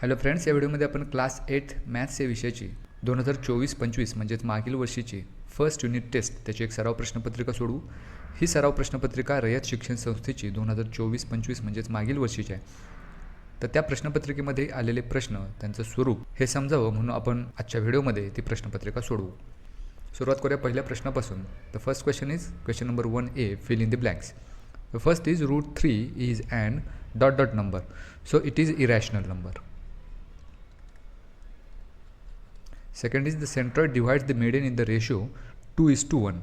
Hello friends या व्हिडिओमध्ये आपण क्लास एट मॅथ्स या विषयाची दोन हजार चोवीस पंचवीस म्हणजेच मागील वर्षीची फर्स्ट युनिट टेस्ट त्याची एक सराव प्रश्नपत्रिका सोडवू. ही सराव प्रश्नपत्रिका रयत शिक्षण संस्थेची दोन हजार चोवीस पंचवीस म्हणजेच मागील वर्षीची आहे. तर त्या प्रश्नपत्रिकेमध्ये आलेले प्रश्न त्यांचं स्वरूप हे समजावं म्हणून आपण आजच्या व्हिडिओमध्ये ती प्रश्नपत्रिका सोडवू. सुरुवात करूया पहिल्या प्रश्नापासून. The first question is question number one A fill in the blanks the first is root three is and dot dot number so it is irrational number second is the centroid divides the median in the ratio two is to one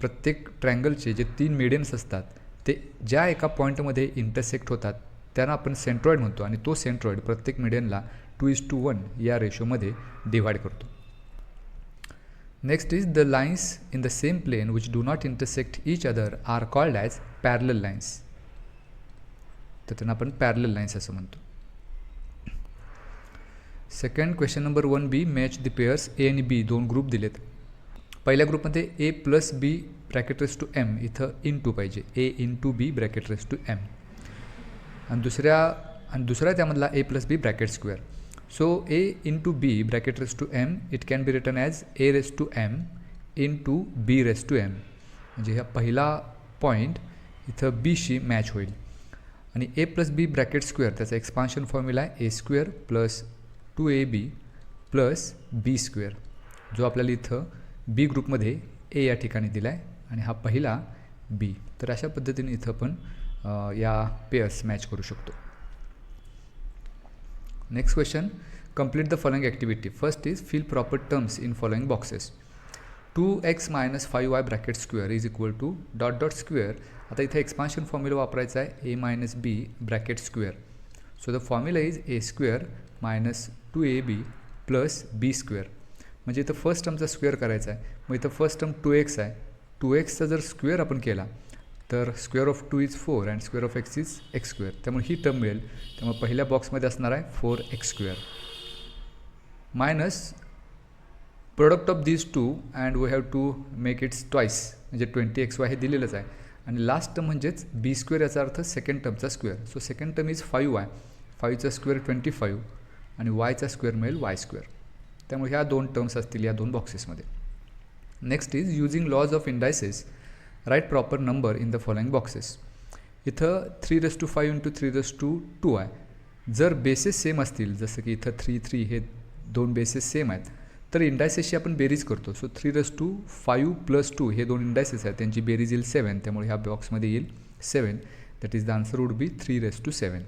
प्रत्येक ट्रँगलचे जे तीन मेडियन्स असतात ते ज्या एका पॉईंटमध्ये intersect होतात त्यांना आपण सेंट्रॉइड म्हणतो आणि तो सेंट्रॉइड प्रत्येक मिडियनला टू इज टू वन या रेशोमध्ये डिवाइड करतो. Next is the lines in the same plane which do not intersect each other are called as parallel lines तर त्यांना आपण पॅरल लाईन्स असं म्हणतो. Second question number one B match the pairs A आणि B दोन group दिलेत. पहिल्या ग्रुपमध्ये A plus B bracket raise to M इथं इन टू पाहिजे. A into B bracket raise to M आणि दुसऱ्या आणि दुसऱ्या त्यामधला A plus B bracket square so A into B bracket raise to M it can be written as A raise to M into B raise to M म्हणजे ह्या पहिला point इथं बीशी मॅच होईल. आणि A plus B bracket square त्याचा expansion formula आहे A square plus two A B plus B square जो आपल्याला इथं बी ग्रुपमध्ये ए या ठिकाणी दिला आहे आणि हा पहिला बी. तर अशा पद्धतीने इथं पण या पेयर्स मॅच करू शकतो. Next question complete the following activity first is fill proper terms in following boxes two x minus five y bracket square is equal to dot dot square आता इथे एक्सपान्शन फॉर्म्युला वापरायचा आहे a minus b bracket square so the formula is a square minus two a b plus b square. म्हणजे इथं first टर्मचा square करायचा आहे. मग इथं फर्स्ट टर्म टू एक्स आहे. टू एक्सचा जर स्क्वेअर आपण केला तर square of two is four and square of x is x square त्यामुळे ही टर्म मिळेल. त्यामुळे पहिल्या बॉक्समध्ये असणार आहे four x square minus product of these two and we have to make its twice म्हणजे ट्वेंटी एक्स वाय हे दिलेलंच आहे. आणि लास्ट टर्म म्हणजेच बी स्क्वेअर याचा अर्थ second टर्मचा square so second term is five आहे फाईव्हचा स्क्वेअर ट्वेंटी फाईव्ह आणि वायचा स्क्वेअर मिळेल वाय स्क्वेअर त्यामुळे ह्या दोन टर्म्स असतील या दोन बॉक्सेसमध्ये next is using laws of indices write proper number in the following boxes इथं three raise to five into three raise to two आहे. जर बेसेस सेम असतील जसं की इथं थ्री थ्री हे दोन बेसेस सेम आहेत तर इंडायसेसची आपण बेरीज करतो. So three raise to five plus two हे दोन इंडायसेस आहेत. त्यांची बेरीज येईल सेवन त्यामुळे ह्या बॉक्समध्ये येईल seven that is the answer would be three raise to seven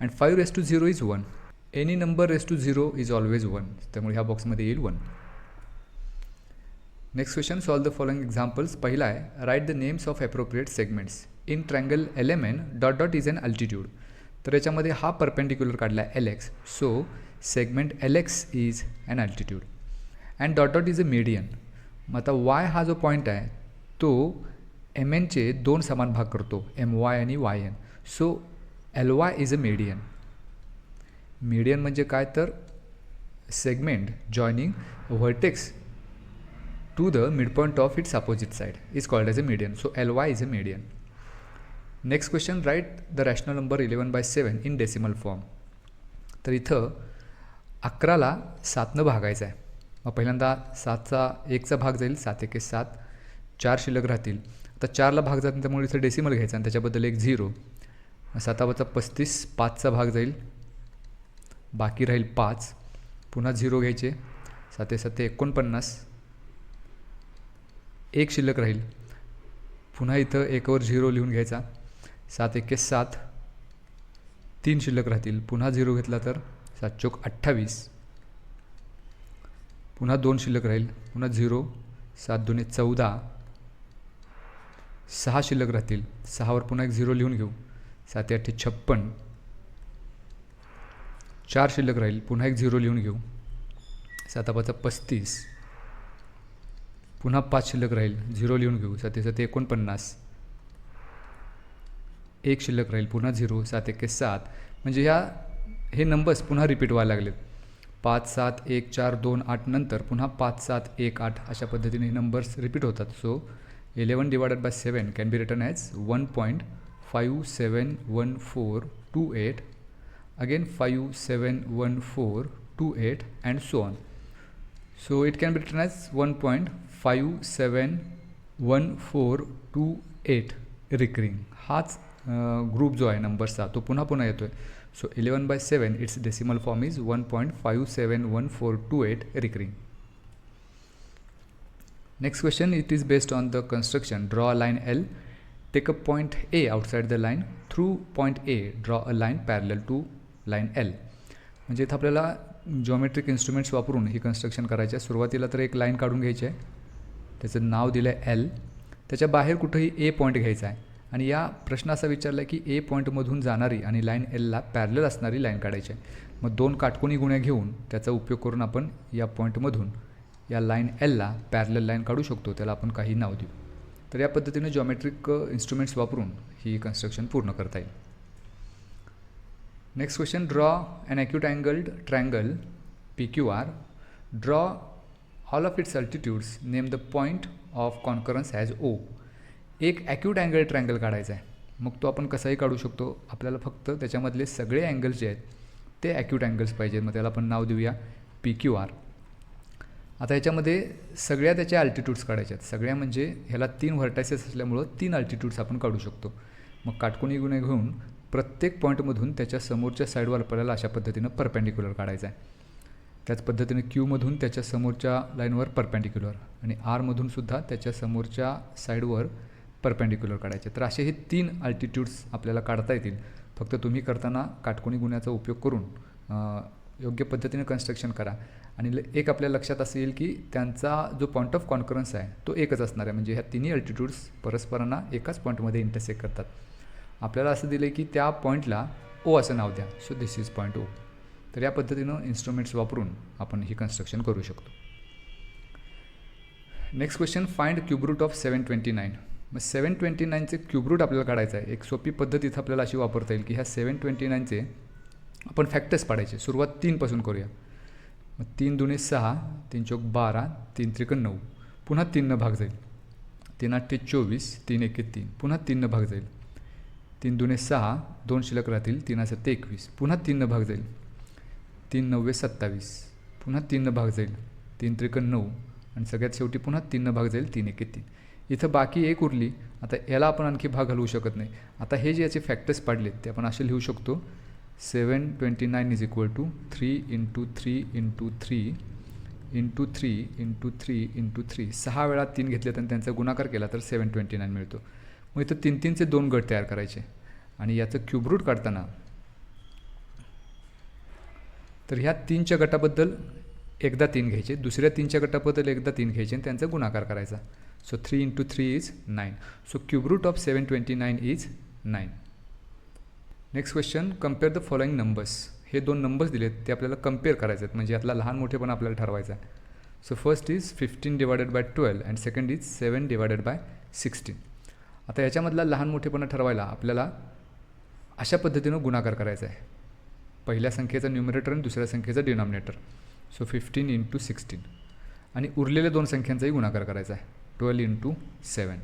and five raise to zero is one any number raise to zero is always one त्यामुळे ह्या बॉक्समध्ये येईल one next question solve the following examples पहिला आहे write the names of appropriate segments in triangle L M N dot dot is an altitude तर याच्यामध्ये हा perpendicular काढला आहे L X so segment L X is an altitude and dot dot is a median मग आता Y हा जो point आहे तो एम एनचे दोन समान भाग करतो एम वाय आणि Y N so L Y is a median median म्हणजे काय तर? Segment joining vertex to the midpoint of its opposite side. Is called as a median. So Ly is a median. Next question write the rational number 11 by 7 in decimal form. तर इथं अकराला सातनं भागायचं आहे. मग पहिल्यांदा सातचा एकचा भाग जाईल सात एके सात. चार शिल्लक राहतील. आता चारला भाग जात त्यामुळे इथं डेसिमल घ्यायचा आणि त्याच्याबद्दल एक झिरो सातावरचा पस्तीस पाचचा भाग जाईल. बाकी राहील पाच. पुन्हा झिरो घ्यायचे. साते साते एकोणपन्नास. एक शिल्लक राहील. पुन्हा इथं एकवर झिरो लिहून घ्यायचा. सात एके सात. तीन शिल्लक राहतील. पुन्हा झिरो घेतला तर सात चोक अठ्ठावीस. पुन्हा दोन शिल्लक राहील. पुन्हा झिरो. सात दोन्ही चौदा. सहा शिल्लक राहतील. सहावर पुन्हा एक झिरो लिहून घेऊ. सात आठे छप्पन. चार शिल्लक राहील. पुन्हा एक झिरो लिहून घेऊ. सातापाचा पस्तीस. पुन्हा पाच शिल्लक राहील. झिरो लिहून घेऊ. साते साते एकोणपन्नास. एक शिल्लक राहील. पुन्हा झिरो सात एके सात. म्हणजे ह्या हे नंबर्स पुन्हा रिपीट व्हायला लागलेत. पाच सात एक चार दोन आठ नंतर पुन्हा पाच सात एक आठ अशा पद्धतीने हे नंबर्स रिपीट होतात. So eleven divided by seven can be written as one point five seven one four two eight again 5 7 1 4 2 8 and so on. So it can be written as 1.571428 recurring. हाच ग्रुप जो आहे नंबर्सचा तो पुन्हा पुन्हा येतो आहे so eleven by seven its decimal form is one point five seven one four two eight recurring next question it is based on the construction draw a line L take a point A outside the line through point A draw a line parallel to line L. म्हणजे इथं आपल्याला geometric instruments वापरून ही construction करायची आहे. सुरुवातीला तर एक line काढून घ्यायची आहे. त्याचं नाव दिलं आहे एल त्याच्या बाहेर कुठंही ए पॉईंट घ्यायचा आहे. आणि या प्रश्न असा विचारला आहे की ए पॉईंटमधून जाणारी आणि लाईन एलला पॅरलल असणारी लाईन काढायची आहे. मग दोन काटकोणी गुण्या घेऊन त्याचा उपयोग करून आपण या पॉईंटमधून या लाईन एलला पॅरलल लाईन काढू शकतो. त्याला आपण काही नाव देऊ. तर या पद्धतीने जॉमेट्रिक इन्स्ट्रुमेंट्स वापरून ही कन्स्ट्रक्शन पूर्ण करता येईल. Next question draw an acute angled triangle P Q R draw all of its altitudes name the point of concurrence as O एक ॲक्यूट अँगल ट्रँगल काढायचा आहे. मग तो आपण कसाही काढू शकतो? आपल्याला फक्त त्याच्यामधले सगळे अँगल्स जे आहेत ते ॲक्यूट अँगल्स पाहिजेत. मग त्याला आपण नाव देऊया पी क्यू आर आता याच्यामध्ये सगळ्या त्याच्या अल्टिट्यूड्स काढायच्या आहेत. सगळ्या म्हणजे ह्याला तीन व्हर्टायसेस असल्यामुळं तीन अल्टिट्यूड्स आपण काढू शकतो. मग काटकोणी गुन्हे घेऊन प्रत्येक पॉईंटमधून त्याच्या समोरच्या साईडवर आपल्याला अशा पद्धतीनं परपेंडिक्युलर काढायचं आहे. त्याच पद्धतीने क्यूमधून त्याच्या समोरच्या लाईनवर परपेंडिक्युलर आणि आरमधून सुद्धा त्याच्या समोरच्या साईडवर परपेंडिक्युलर काढायचे. तर असे हे तीन अल्टिट्यूड्स आपल्याला काढता येतील. फक्त तुम्ही करताना काटकोणी गुन्ह्याचा उपयोग करून योग्य पद्धतीने कन्स्ट्रक्शन करा. आणि ल एक आपल्या लक्षात असं येईल की त्यांचा जो पॉईंट ऑफ कॉन्फरन्स आहे तो एकच असणार आहे. म्हणजे ह्या तिन्ही अल्टिट्यूड्स परस्परांना एकाच पॉईंटमध्ये इंटरसेक्ट करतात. आपल्याला असं दिलं आहे की त्या पॉईंटला ओ असं नाव द्या. So this is point O तर या पद्धतीनं इन्स्ट्रुमेंट्स वापरून आपण ही कन्स्ट्रक्शन करू शकतो. Next question find cube root of seven twenty nine मग सेवन ट्वेंटी नाईनचे क्यूबरूट आपल्याला काढायचं आहे. एक सोपी पद्धत इथं आपल्याला अशी वापरता येईल की ह्या सेवन ट्वेंटी नाईनचे आपण फॅक्टर्स पाडायचे. सुरुवात तीनपासून करूया. मग तीन दुने सहा तीन चौक बारा तीन त्रिकोण नऊ. पुन्हा तीननं भाग जाईल. तीन आठ ते चोवीस तीन एके तीन. पुन्हा तीननं भाग जाईल. तीन दुने सहा दोन शिल्लक राहतील तीन ते एकवीस पुन्हा तीननं भाग जाईल. तीन नव्वे सत्तावीस. पुन्हा तीननं भाग जाईल. तीन त्रिकन नऊ. आणि सगळ्यात शेवटी पुन्हा तीननं भाग जाईल तीन एके तीन. इथं बाकी एक उरली. आता याला आपण आणखी भाग घालवू शकत नाही. आता हे जे याचे फॅक्टर्स पाडलेत ते आपण असे लिहू शकतो. Seven twenty nine is equal to three into three into three into three into three into three. सहा वेळा तीन घेतले आणि त्यांचा गुणाकार केला तर सेवन ट्वेंटी नाईन मिळतो. मग इथं तीन तीनचे दोन गट तयार करायचे. आणि याचं क्यूबरूट काढताना तर ह्या तीनच्या गटाबद्दल एकदा तीन घ्यायचे दुसऱ्या तीनच्या गटाबद्दल एकदा तीन घ्यायचे आणि त्यांचा गुणाकार करायचा. So three into three is nine so cube root of seven twenty nine is nine next question compare the following numbers हे दोन नंबर्स दिलेत ते आपल्याला कंपेअर करायचे आहेत. म्हणजे यातला लहान मोठेपणा आपल्याला ठरवायचा आहे. So first is fifteen divided by twelve and second is seven divided by sixteen आता याच्यामधला लहान मोठेपणा ठरवायला आपल्याला अशा पद्धतीनं गुणाकार करायचा आहे. पहिल्या संख्येचा न्युमिरेटर आणि दुसऱ्या संख्येचा denominator so fifteen into sixteen आणि उरलेल्या दोन संख्यांचाही गुणाकार करायचा आहे. ट्वेल्व इंटू सेवन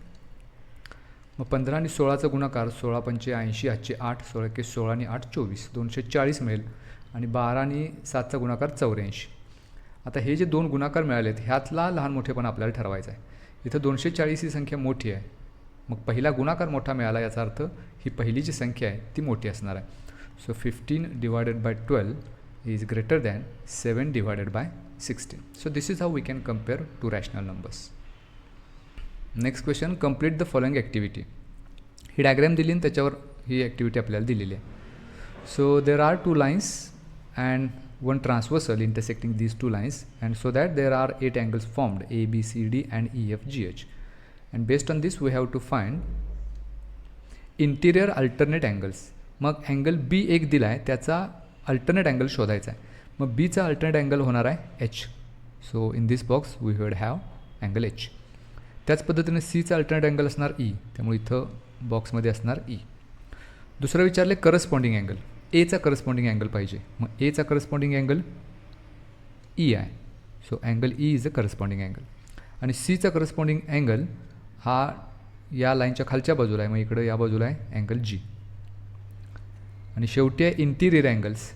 मग पंधरा आणि सोळाचा गुणाकार सोळा पंचे ऐंशी आठशे आठ सोळा के सोळा आणि आठ चोवीस दोनशे चाळीस मिळेल. आणि बारा आणि सातचा गुणाकार चौऱ्याऐंशी. आता हे जे दोन गुणाकार मिळालेत ह्यातला लहान मोठेपणा आपल्याला ठरवायचा आहे. इथं दोनशे चाळीस ही संख्या मोठी आहे. मग पहिला गुणाकार मोठा मिळाला याचा अर्थ ही पहिली जी संख्या आहे ती मोठी असणार आहे. So fifteen divided by twelve is greater than seven divided by sixteen so this is how we can compare two rational numbers next question complete the following activity he diagram दिली आणि त्याच्यावर ही ॲक्टिव्हिटी आपल्याला दिलेली आहे. So there are two lines and one transversal intersecting these two lines and so that there are eight angles formed A B C D and E F G H And based on this we have to find interior alternate angles मग angle B एक दिला आहे त्याचा alternate angle शोधायचा आहे. मग बीचा alternate angle होणार आहे H so in this box we would have angle H त्याच पद्धतीने सीचा अल्टरनेट अँगल असणार ई त्यामुळे इथं बॉक्समध्ये असणार ई दुसरं विचारले करस्पॉन्डिंग अँगल एचा करस्पॉन्डिंग अँगल पाहिजे. मग एचा करस्पॉन्डिंग अँगल ई आहे. So angle E is a corresponding angle आणि सीचा करस्पॉन्डिंग अँगल हा या लाईनच्या खालच्या बाजूला आहे. मग इकडं या बाजूला आहे अँगल जी आणि शेवटी आहे इंटिरियर अँगल्स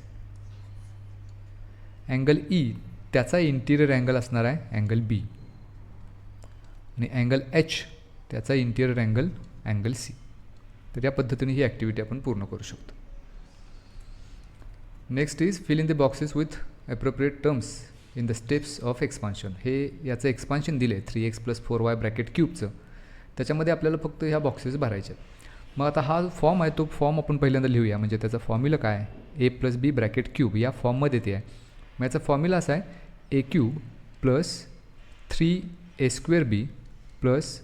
अँगल ई त्याचा इंटिरियर अँगल असणार आहे अँगल बी आणि अँगल एच त्याचा इंटिरियर अँगल अँगल सी तर या पद्धतीने ही ॲक्टिव्हिटी आपण पूर्ण करू शकतो. Next is fill in the boxes with appropriate terms in the steps of expansion हे याचं एक्सपान्शन दिलं आहे three X plus four Y bracket क्यूबचं त्याच्यामध्ये आपल्याला फक्त ह्या बॉक्सेस भरायचे मग आता हा फॉर्म आहे तो फॉर्म आपण पहिल्यांदा लिहूया. म्हणजे त्याचा फॉर्म्युला काय A plus B bracket cube या फॉर्ममध्ये ते आहे मग याचा फॉर्म्युला असा आहे A cube plus three A square B plus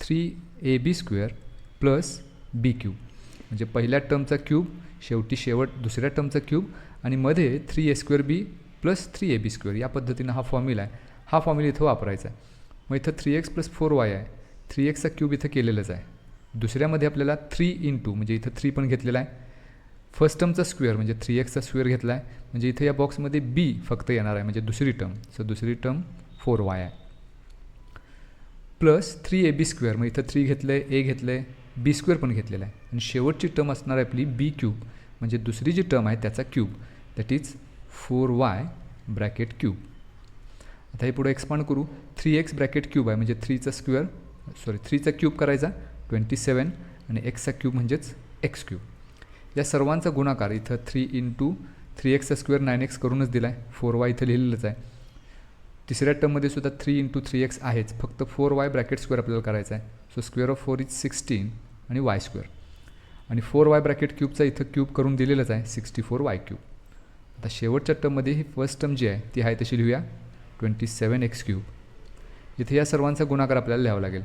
three A B square plus B cube म्हणजे पहिल्या टर्मचा क्यूब शेवटी शेवट दुसऱ्या टर्मचा क्यूब आणि मध्ये three A square B plus three A B square या पद्धतीनं हा फॉर्म्युला आहे. हा फॉर्म्युला इथं वापरायचा आहे. मग इथं three X plus four Y आहे. थ्री एक्सचा क्यूब इथं केलेलंच आहे. दुसऱ्यामध्ये आपल्याला थ्री इन टू म्हणजे इथं थ्री पण घेतलेला आहे. फर्स्ट टर्मचा स्क्वेअर म्हणजे थ्री एक्सचा स्क्वेअर घेतला आहे. म्हणजे इथं या बॉक्समध्ये बी फक्त येणार आहे म्हणजे दुसरी टर्म सो दुसरी टर्म फोर वाय आहे. Plus three A B square मग इथं थ्री घेतलं आहे ए घेतलं आहे बी स्क्वेअर पण घेतलेला आहे. आणि शेवटची टर्म असणार आहे आपली बी क्यूब म्हणजे दुसरी जी टर्म आहे त्याचा cube that is four Y bracket cube आता हे पुढे एक्सपांड करू. थ्री एक्स ब्रॅकेट क्यूब आहे म्हणजे थ्रीचा स्क्वेअर सॉरी थ्रीचा क्यूब करायचा ट्वेंटी सेवन आणि एक्सचा क्यूब म्हणजेच एक्स क्यूब या सर्वांचा गुणाकार इथं थ्री इन टू थ्री एक्सचा स्क्वेअर नाईन एक्स करूनच दिला आहे फोर वाय इथं लिहिलेलंच आहे. तिसऱ्या टर्ममध्ये सुद्धा थ्री इंटू थ्री एक्स आहेच. फक्त फोर वाय ब्रॅकेट स्क्वेअर आपल्याला करायचा आहे. So square of four is sixteen आणि वाय स्क्वेअर आणि फोर वाय ब्रॅकेट क्यूबचा इथं क्यूब करून दिलेलंच आहे सिक्स्टी फोर वाय क्यूब आता शेवटच्या टर्ममध्ये ही फर्स्ट टर्म जी आहे ती आहे तशी लिहूया. ट्वेंटी सेवन एक्स क्यूब इथे या सर्वांचा गुणाकार आपल्याला लिहावा लागेल.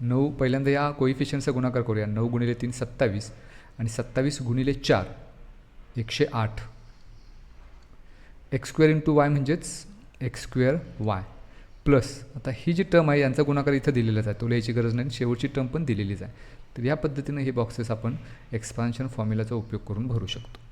नऊ पहिल्यांदा या कोइफिशियनचा गुणाकार करूया. नऊ गुणिले तीन सत्तावीस. आणि सत्तावीस गुणिले चार एकशे आठ. एक्स स्क्वेअर इंटू वाय म्हणजेच एक्स स्क्वेअर वाय प्लस आता ही जी टर्म आहे यांचा गुणाकार इथं दिलेलाच आहे. तो लिहायची गरज नाही शेवटची टर्म पण दिलेलीच आहे. तर या पद्धतीनं हे बॉक्सेस आपण एक्सपान्शन फॉर्म्युलाचा उपयोग करून भरू शकतो.